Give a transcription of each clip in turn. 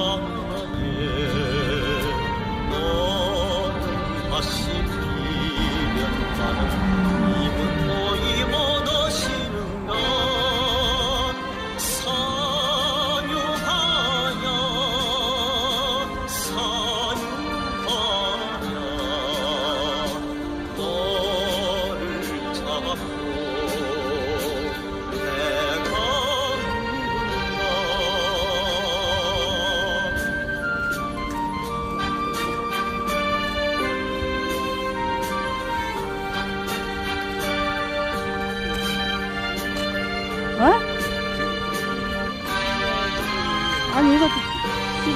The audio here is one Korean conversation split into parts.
long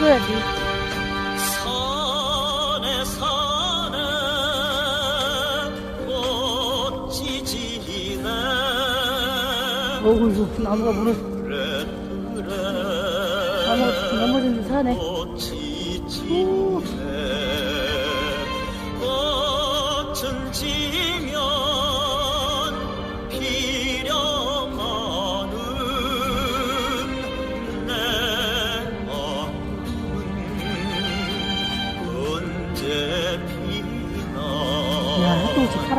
해줘야지. 어구 이거 나무가 물을 나무가 넘어지는 사네. 오.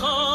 Oh.